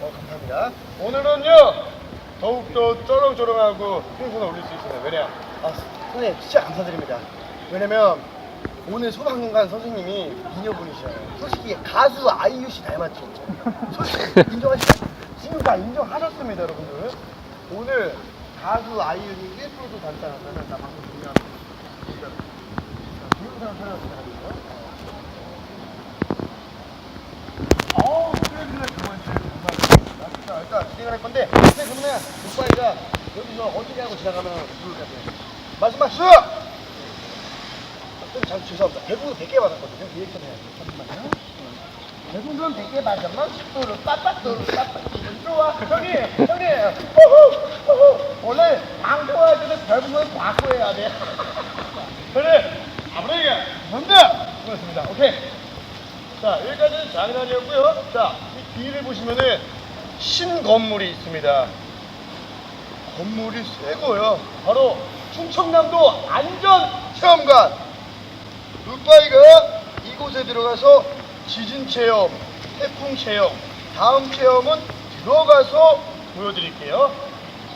어, 감사합니다. 오늘은요 더욱더 쩌렁쩌렁하고 텐션을 올릴 수 있습니다. 왜냐? 아, 선생님 진짜 감사드립니다. 왜냐면 오늘 소방관 선생님이 미녀분이시잖아요. 솔직히 가수 아이유 씨 닮았죠? 솔직히 인정하시죠? 지금 다 인정하셨습니다, 여러분들. 오늘 가수 아이유님 1%도 닮지 않았다면 나 방금 중요한 동영상 촬영을 하거든요. 어우, 그래, 그래, 그만, 감사합니다. 자, 일단 진행을 할 건데, 근데 그러면 오빠이가 여기서 어떻게 하고 지나가면 부를 것 같아요. 말씀하시죠! 좀 잘, 죄송합니다. 대부분 100개 받았거든요. 기획 좀 해야죠. 잠깐만요. 대부분 100개 받으면 또르 빠빠 또르 빠빠 기분 좋아. 형님, 형님, 호호, 호호. 원래 방송할 때는 대부분 바꿔야 돼. 그래, 아무래도 뭔데? 그렇습니다. 오케이. 자, 여기까지는 장난이었고요. 자, 이 뒤를 보시면은 신 건물이 있습니다. 건물이 새고요. 바로 충청남도 안전체험관. 룩바이가 이곳에 들어가서 지진 체험, 태풍 체험, 다음 체험은 들어가서 보여드릴게요.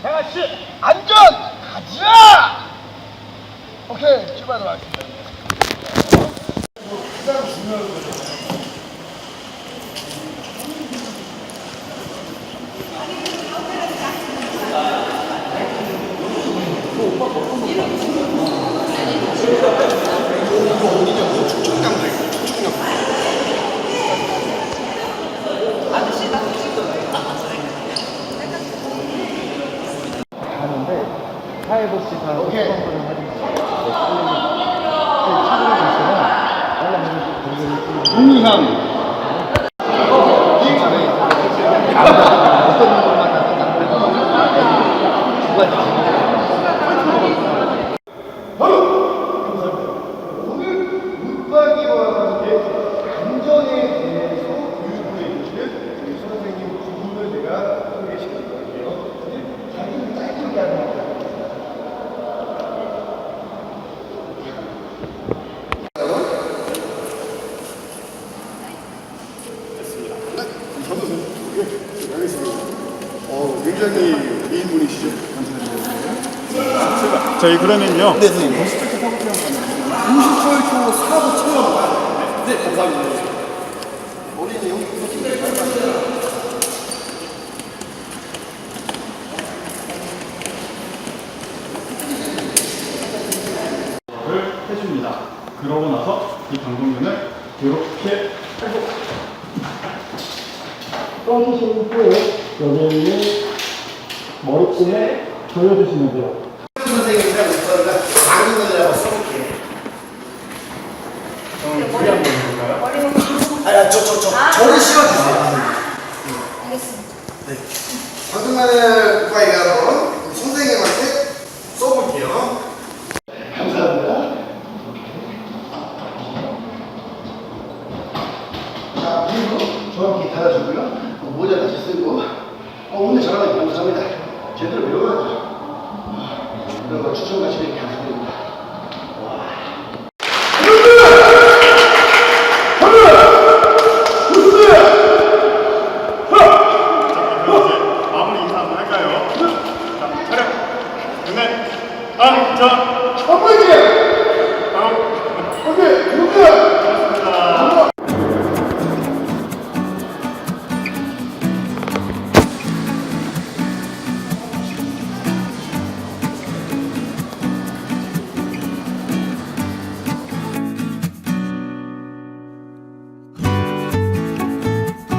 다 같이 안전 가자! 오케이, 출발하도록 하겠습니다. 하는데 사회복지 다 오케이. 수강권을 하는 차별이 있으면 연락을 드리는 동의함. 어떤 것만 두 가지 오늘 묵박이와 함께 안전에 대해서 교육을 해주시는 우리 선생님 두 분을 내가 소개시켜드릴게요. 자기는 짧게 얘기하는 거예요. 어, 굉장히 미인 분이시죠? 저희 그러면요. 네, 선생님. 90초 사부 체험. 네, 감사합니다. 어린이 용를 해줍니다. 그러고 나서 이 방독면을 이렇게 빼고 떠주신 후에 여기에 머리끈에 조여주시면 돼요. 선생님이랑 오빠가 강의원이라고 써볼게. 아야, 저, 저, 저, 저를 씌워주세요. 알겠습니다. 방금만에 오빠가 한번 우리 선생님한테 써볼게요. 감사합니다. 자, 그리고 정확히 달아주고요. 어, 모자 다시 쓰고. 어, 오늘 전화가 감사합니다. 제대로 배워야죠. 그런 거 추천 가시면 감사드립니다. 인사 한번 할까요?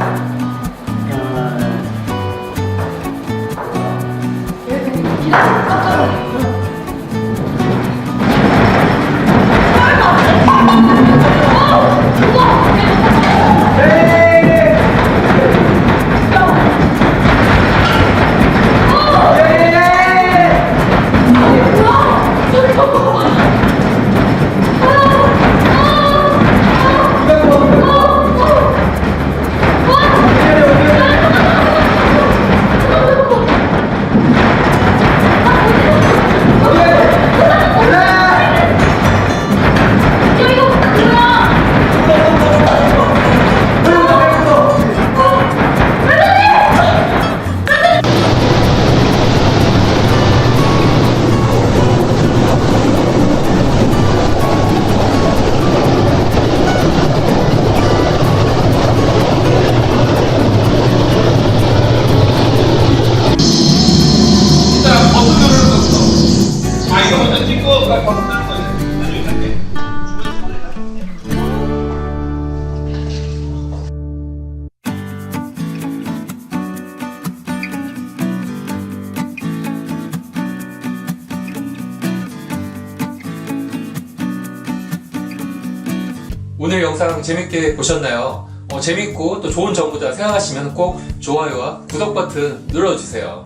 아, 오늘 영상 재밌게 보셨나요? 어, 재밌고 또 좋은 정보들 생각하시면 꼭 좋아요와 구독 버튼 눌러주세요.